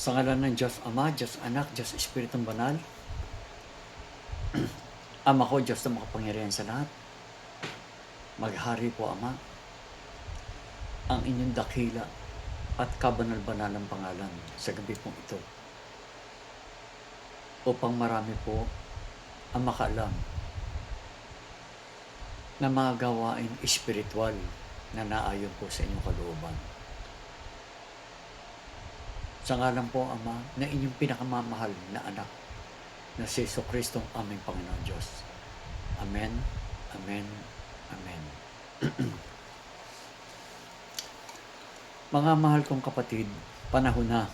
Sa ngalan ng Diyos Ama, Diyos Anak, Diyos Espiritong Banal. Ama ko, Diyos na makapangyarihan sa lahat. Maghari po, Ama, ang inyong dakila at kabanal-banalang pangalan sa gabi pong ito. Upang marami po ang makaalam na mga gawain espiritual na naayon po sa inyong kalooban. Sa ngalan po, Ama, na inyong pinakamamahal na anak na si Yeso Kristong aming Panginoon Diyos. Amen, Amen, Amen. Mga mahal kong kapatid, panahon na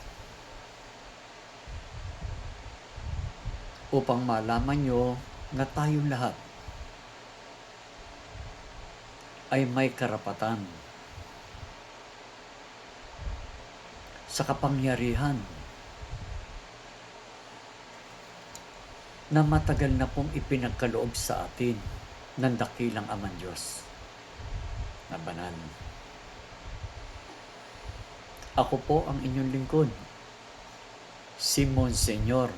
upang malaman nyo na tayong lahat ay may karapatan sa kapangyarihan na matagal na pong ipinagkaloob sa atin ng dakilang Aman Diyos na banal. Ako po ang inyong lingkod, si Monsignor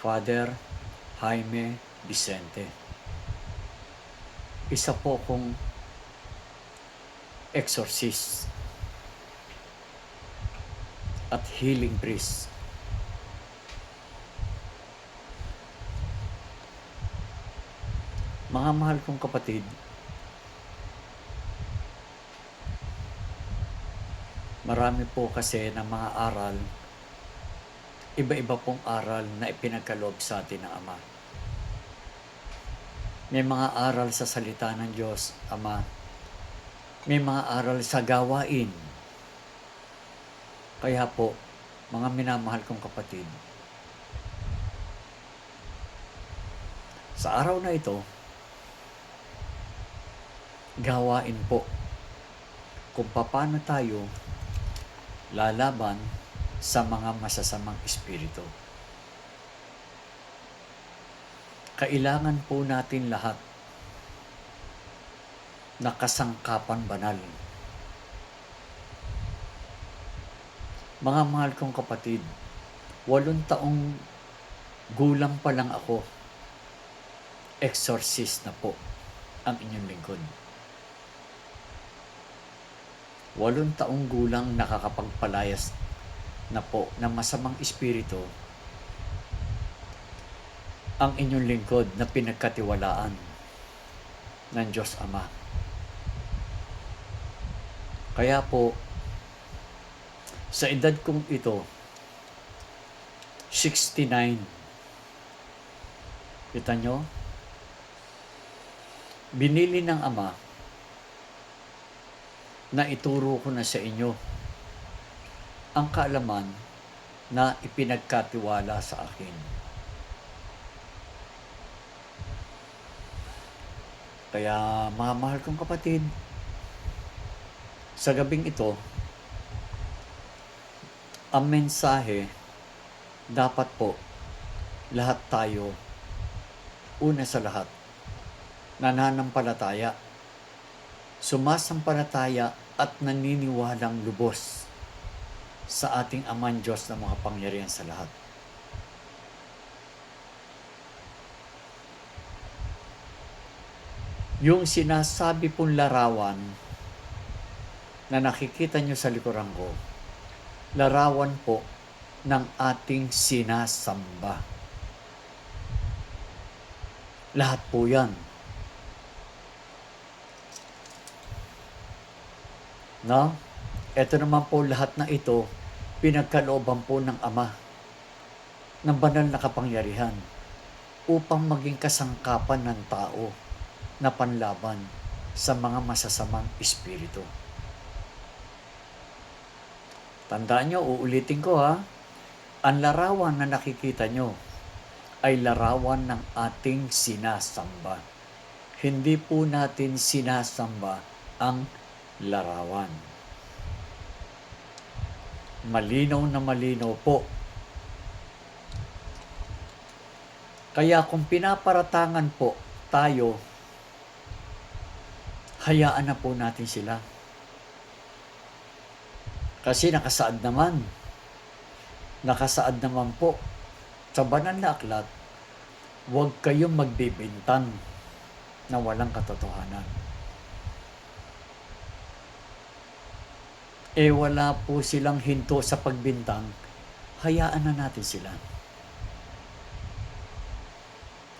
Father Jaime Vicente. Isa po kong exorcist at healing priest. Mga mahal kong kapatid, marami po kasi ng mga aral, iba-iba pong aral na ipinagkaloob sa atin ng Ama. May mga aral sa salita ng Diyos, Ama. May mga aral sa gawain. Kaya po, mga minamahal kong kapatid, sa araw na ito, gawain po kung paano tayo lalaban sa mga masasamang espiritu. Kailangan po natin lahat na kasangkapan banal. Mga mahal kong kapatid, walong taong gulang pa lang ako. Exorcist na po ang inyong lingkod. Walong taong gulang nakakapagpalayas na po ng masamang espiritu ang inyong lingkod na pinagkatiwalaan ng Diyos Ama. Kaya po, sa edad kong ito, 69, kita nyo, binili ng Ama na ituro ko na sa inyo ang kaalaman na ipinagkatiwala sa akin. Kaya mga mahal kong kapatid, sa gabing ito, ang mensahe, dapat po, lahat tayo, una sa lahat, nananampalataya, sumasampalataya at naniniwalang lubos sa ating Aman Diyos na mga pangyarihan sa lahat. Yung sinasabi pong larawan na nakikita nyo sa likuran ko, larawan po ng ating sinasamba. Lahat po yan. No? Ito naman po lahat na ito, pinagkalooban po ng Ama ng banal na kapangyarihan upang maging kasangkapan ng tao na panlaban sa mga masasamang espiritu. Tandaan nyo, uulitin ko ha, ang larawan na nakikita nyo ay larawan ng ating sinasamba. Hindi po natin sinasamba ang larawan. Malinaw na malinaw po. Kaya kung pinaparatangan po tayo hayaan na po natin sila. Kasi nakasaad naman nakasaad naman po sa banal na aklat, huwag kayong magbibintang na walang katotohanan. Eh wala po silang hinto sa pagbintang, hayaan na natin sila.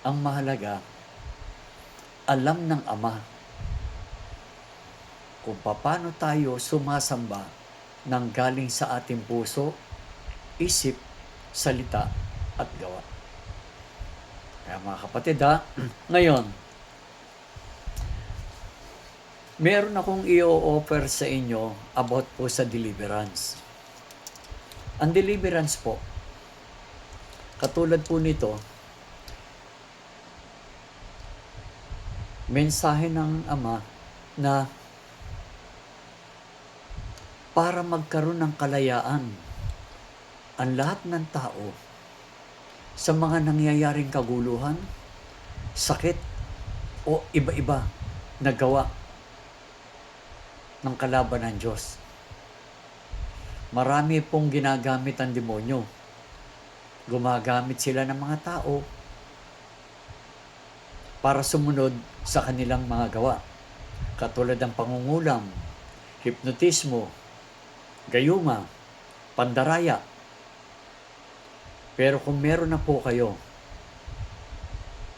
Ang mahalaga, alam ng Ama kung paano tayo sumasamba ng galing sa ating puso, isip, salita, at gawa. Kaya mga kapatid ha, ngayon, meron akong i-offer sa inyo about po sa deliverance. Ang deliverance po, katulad po nito, mensahe ng Ama na para magkaroon ng kalayaan ang lahat ng tao sa mga nangyayaring kaguluhan, sakit, o iba-iba na gawa ng kalaban ng Diyos. Marami pong ginagamit ang demonyo. Gumagamit sila ng mga tao para sumunod sa kanilang mga gawa. Katulad ng pangungulam, hipnotismo, gayuma, pandaraya. Pero kung meron na po kayo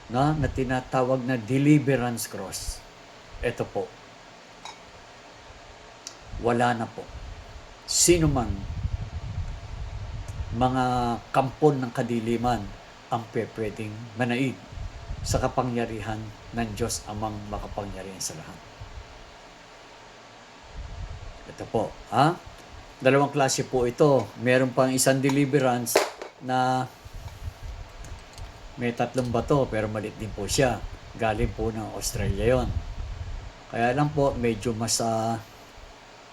na, na tinatawag na deliverance cross, ito po, wala na po. Sino man, mga kampon ng kadiliman ang pwedeng manaig sa kapangyarihan ng Diyos amang makapangyarihan sa lahat. Ito po, ha? Dalawang klase po ito. Meron pang isang deliverance na may tatlong bato pero malit din po siya. Galing po ng Australia yon. Kaya lang po, medyo mas, uh,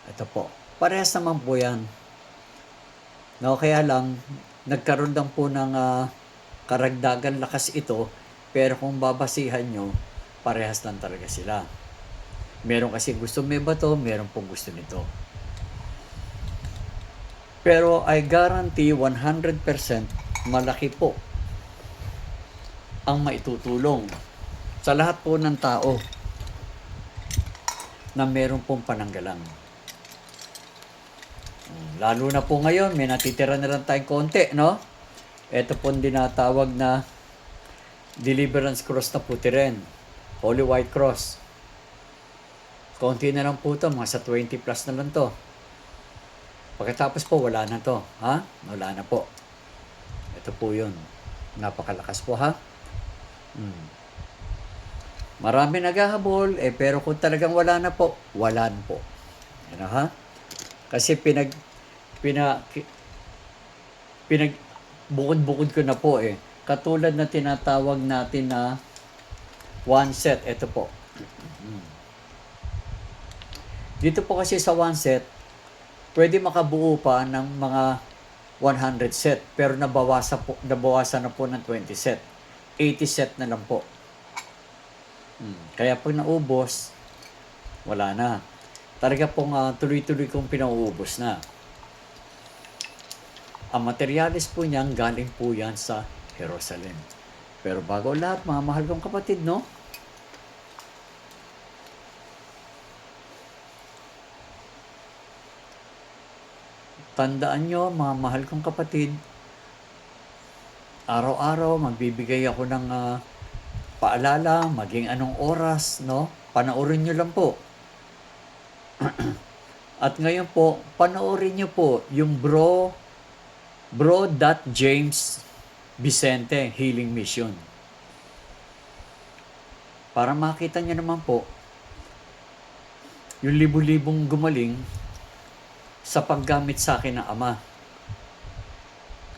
ito po, parehas naman po yan. No, kaya lang, nagkaroon lang po ng uh, karagdagan lakas ito, pero kung babasihan nyo, parehas lang talaga sila. Meron kasi gusto may bato, meron pong gusto nito. Pero I guarantee 100% malaki po ang maitutulong sa lahat po ng tao na meron pong pananggalang. Lalo na po ngayon, may natitira na lang tayong konti, no? Ito po dinatawag na Deliverance Cross na puti rin. Holy White Cross. Konti na lang po to, mga sa 20 plus na lang to. Pagkatapos po, wala na to. Ha? Wala na po. Ito po yun. Napakalakas po, ha? Hmm. Marami naghahabol, eh, pero kung talagang wala na po, wala na po. Ano, ha? Kasi pinag, pina, pinag, bukod-bukod ko na po, eh. Katulad na tinatawag natin na one set. Ito po. Dito po kasi sa one set, pwede makabuo pa ng mga 100 set. Pero nabawasan, po, nabawasan na po ng 20 set. 80 set na lang po. Hmm. Kaya pag naubos, wala na. Talaga pong uh, tuloy-tuloy kong pinauubos na. Ang materialis po niyan, galing po yan sa Jerusalem. Pero bago lahat, mga mahal kong kapatid, no? Tandaan nyo, mga mahal kong kapatid, araw-araw magbibigay ako ng uh, paalala, maging anong oras, no? Panoorin nyo lang po. At ngayon po, panoorin nyo po yung bro, bro. James Vicente Healing Mission. Para makita nyo naman po, yung libu-libong gumaling sa paggamit sa akin ng Ama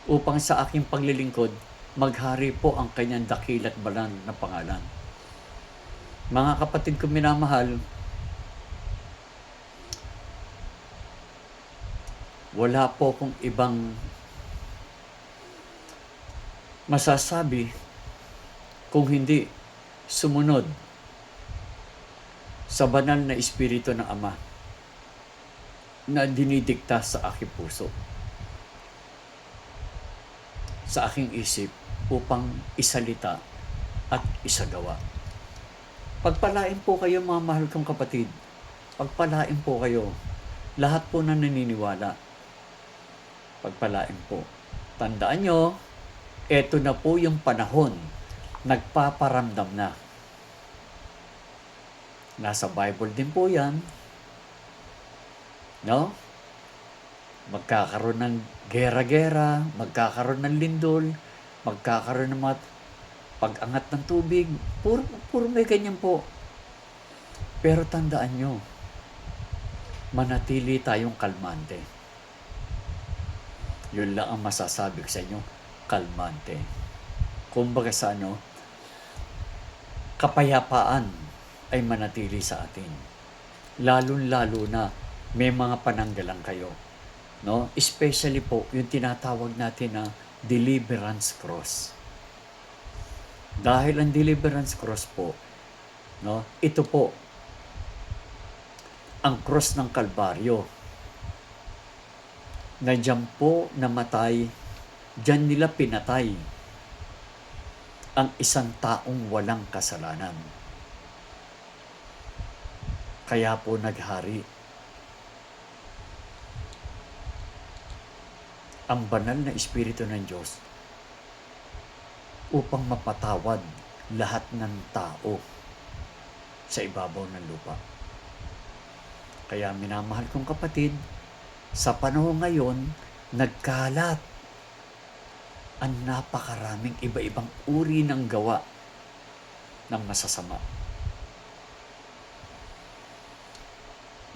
upang sa aking paglilingkod, maghari po ang kanyang dakilat balan na pangalan. Mga kapatid ko minamahal, wala po kong ibang masasabi kung hindi sumunod sa banal na espiritu ng Ama na dinidikta sa aking puso. sa aking isip upang isalita at isagawa. Pagpalain po kayo mga mahal kong kapatid. Pagpalain po kayo. Lahat po na naniniwala. Pagpalain po. Tandaan nyo, eto na po yung panahon. Nagpaparamdam na. Nasa Bible din po yan. No? Magkakaroon ng gera-gera, magkakaroon ng lindol, magkakaroon ng mga pag-angat ng tubig. Puro, puro may ganyan po. Pero tandaan nyo, manatili tayong kalmante. Yun lang ang masasabi ko sa inyo, kalmante. Kumbaga sa ano, kapayapaan ay manatili sa atin. Lalong-lalo na may mga pananggalang kayo. No? Especially po yung tinatawag natin na deliverance cross. Dahil ang deliverance cross po, no? Ito po ang cross ng Kalbaryo. Na dyan po namatay, dyan nila pinatay ang isang taong walang kasalanan. Kaya po naghari ang banal na Espiritu ng Diyos upang mapatawad lahat ng tao sa ibabaw ng lupa. Kaya minamahal kong kapatid, sa panahon ngayon, nagkalat ang napakaraming iba-ibang uri ng gawa ng masasama.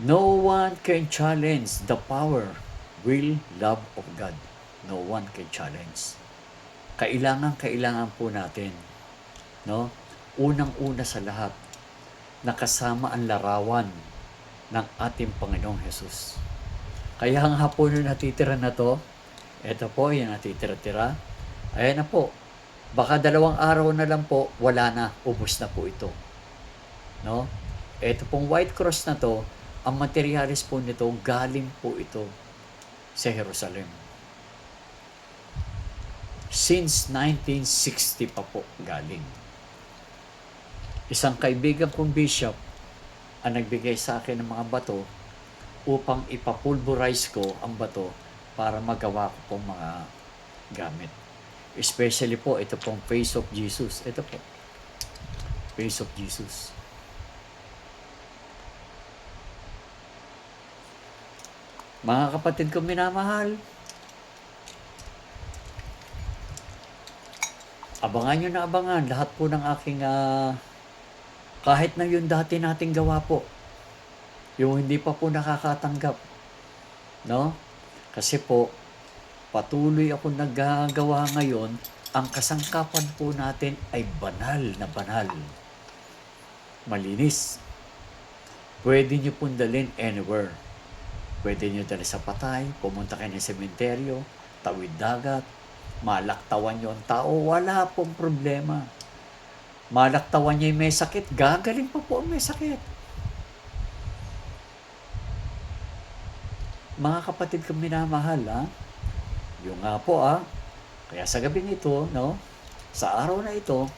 No one can challenge the power, will, love of God. No one can challenge. Kailangan, kailangan po natin, no? Unang-una sa lahat, nakasama ang larawan ng ating Panginoong Jesus. Kaya ang hapon na natitira na to, ito po yung natitira-tira. Ayan na po. Baka dalawang araw na lang po, wala na, ubos na po ito. No? Ito pong white cross na to, ang materialis po nito, galing po ito sa Jerusalem. Since 1960 pa po galing. Isang kaibigan kong bishop ang nagbigay sa akin ng mga bato upang ipapulverize ko ang bato para magawa ko pong mga gamit. Especially po, ito pong face of Jesus. Ito po. Face of Jesus. Mga kapatid ko minamahal, abangan nyo na abangan lahat po ng aking ah, kahit na yung dati nating gawa po, yung hindi pa po nakakatanggap, no? Kasi po, patuloy ako naggagawa ngayon, ang kasangkapan po natin ay banal na banal. Malinis. Pwede nyo pong dalhin anywhere. Pwede nyo dalhin sa patay, pumunta kayo ng sementeryo, tawid dagat, malaktawan nyo ang tao, wala pong problema. Malaktawan niya yung may sakit, gagaling pa po ang may sakit. Mga kapatid ko minamahal, ha? Yung nga po, ah. Kaya sa gabing ito, no? Sa araw na ito,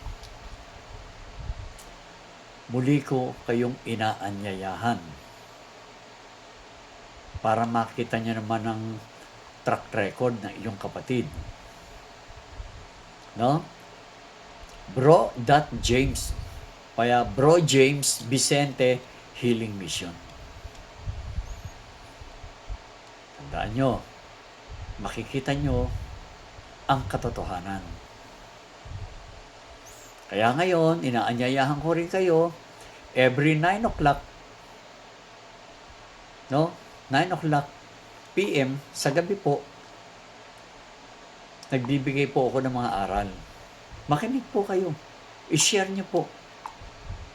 muli ko kayong inaanyayahan para makita niyo naman ang track record ng iyong kapatid. No? Bro. James. Kaya Bro James Vicente Healing Mission. Tandaan nyo, makikita nyo ang katotohanan. Kaya ngayon, inaanyayahan ko rin kayo, every 9 o'clock, no? 9 o'clock PM sa gabi po, nagbibigay po ako ng mga aral. Makinig po kayo. I-share niyo po.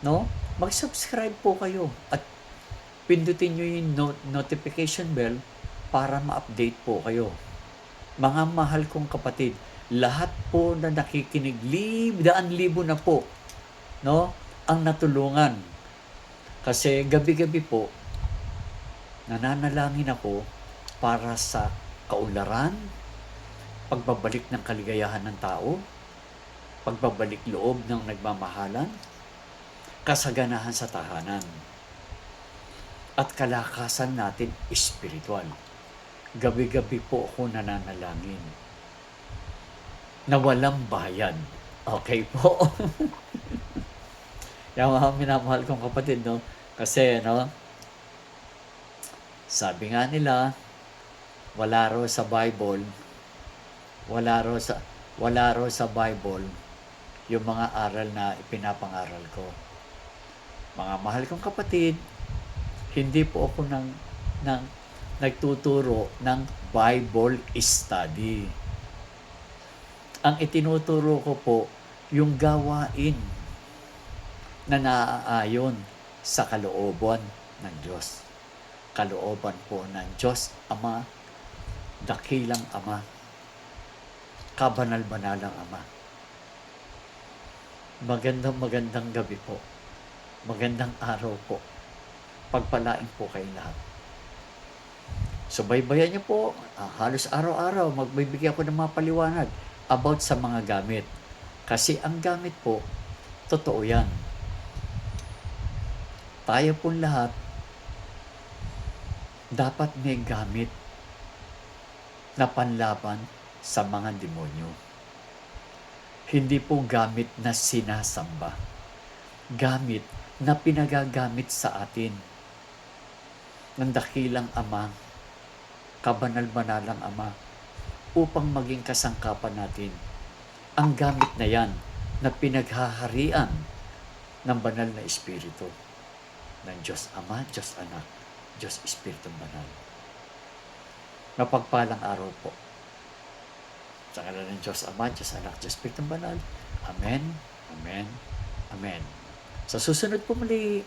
No? Mag-subscribe po kayo at pindutin niyo yung no- notification bell para ma-update po kayo. Mga mahal kong kapatid, lahat po na nakikinig, lib, daan libo na po, no? Ang natulungan. Kasi gabi-gabi po, nananalangin ako para sa kaularan, pagbabalik ng kaligayahan ng tao, pagbabalik loob ng nagmamahalan, kasaganahan sa tahanan, at kalakasan natin espiritual. Gabi-gabi po ako nananalangin na walang bayan. Okay po. Yung mga minamahal kong kapatid, no? Kasi, no? Sabi nga nila, wala raw sa Bible, wala raw sa, wala raw sa Bible yung mga aral na ipinapangaral ko. Mga mahal kong kapatid, hindi po ako ng, ng nagtuturo ng Bible study. Ang itinuturo ko po, yung gawain na naaayon sa kalooban ng Diyos. Kalooban po ng Diyos Ama, dakilang Ama, kabanal-banalang Ama. Magandang magandang gabi po. Magandang araw po. Pagpalain po kayo lahat. Subaybayan niyo po, ah, halos araw-araw magbibigay ako ng mga paliwanag about sa mga gamit. Kasi ang gamit po, totoo yan. Tayo po lahat, dapat may gamit na panlaban sa mga demonyo. Hindi po gamit na sinasamba. Gamit na pinagagamit sa atin ng dakilang Ama, kabanal-banalang Ama, upang maging kasangkapan natin. Ang gamit na yan na pinaghaharian ng banal na Espiritu ng Diyos Ama, Diyos Anak, Diyos Espiritong Banal. Mapagpalang araw po. Sa ngalan ng Diyos Ama, Diyos Anak, Diyos Espiritong Banal. Amen, Amen, Amen. Sa susunod po muli,